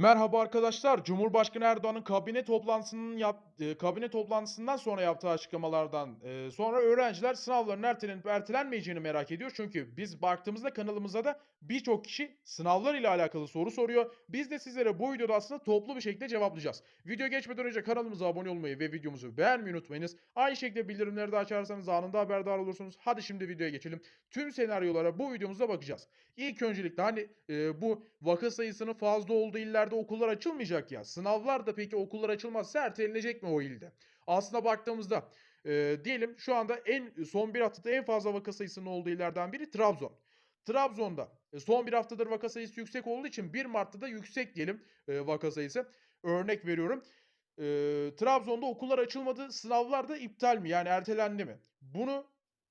Merhaba arkadaşlar. Cumhurbaşkanı Erdoğan'ın kabine toplantısının yap, e, kabine toplantısından sonra yaptığı açıklamalardan e, sonra öğrenciler sınavların ertelenip ertelenmeyeceğini merak ediyor. Çünkü biz baktığımızda kanalımıza da birçok kişi sınavlar ile alakalı soru soruyor. Biz de sizlere bu videoda aslında toplu bir şekilde cevaplayacağız. Video geçmeden önce kanalımıza abone olmayı ve videomuzu beğenmeyi unutmayınız. Aynı şekilde bildirimleri de açarsanız anında haberdar olursunuz. Hadi şimdi videoya geçelim. Tüm senaryolara bu videomuzda bakacağız. İlk öncelikle hani e, bu vaka sayısının fazla olduğu illerde okullar açılmayacak ya. Sınavlar da peki okullar açılmazsa ertelenecek mi o ilde? Aslında baktığımızda e, diyelim şu anda en son bir haftada en fazla vaka sayısının olduğu illerden biri Trabzon. Trabzon'da e, son bir haftadır vaka sayısı yüksek olduğu için 1 Mart'ta da yüksek diyelim e, vaka sayısı. Örnek veriyorum. E, Trabzon'da okullar açılmadı. Sınavlar da iptal mi? Yani ertelendi mi? Bunu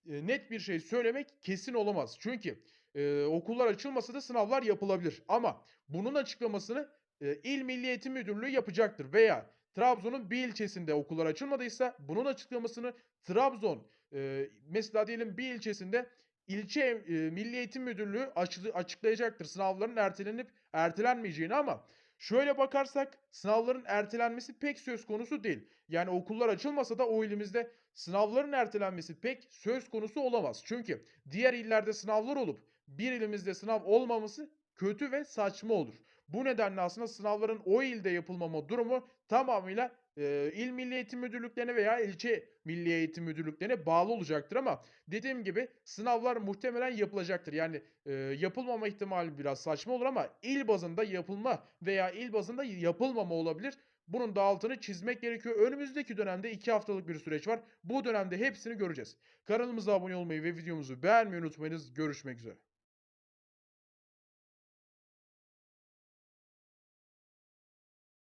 e, net bir şey söylemek kesin olamaz. Çünkü e, okullar açılmasa da sınavlar yapılabilir. Ama bunun açıklamasını İl Milli Müdürlüğü yapacaktır. Veya Trabzon'un bir ilçesinde okullar açılmadıysa bunun açıklamasını Trabzon e, mesela diyelim bir ilçesinde ilçe e, Milli Eğitim Müdürlüğü açı- açıklayacaktır sınavların ertelenip ertelenmeyeceğini ama şöyle bakarsak sınavların ertelenmesi pek söz konusu değil. Yani okullar açılmasa da o ilimizde sınavların ertelenmesi pek söz konusu olamaz. Çünkü diğer illerde sınavlar olup bir ilimizde sınav olmaması kötü ve saçma olur. Bu nedenle aslında sınavların o ilde yapılmama durumu tamamıyla e, il milli eğitim müdürlüklerine veya ilçe milli eğitim müdürlüklerine bağlı olacaktır ama dediğim gibi sınavlar muhtemelen yapılacaktır. Yani e, yapılmama ihtimali biraz saçma olur ama il bazında yapılma veya il bazında yapılmama olabilir. Bunun da altını çizmek gerekiyor. Önümüzdeki dönemde 2 haftalık bir süreç var. Bu dönemde hepsini göreceğiz. Kanalımıza abone olmayı ve videomuzu beğenmeyi unutmayınız. Görüşmek üzere.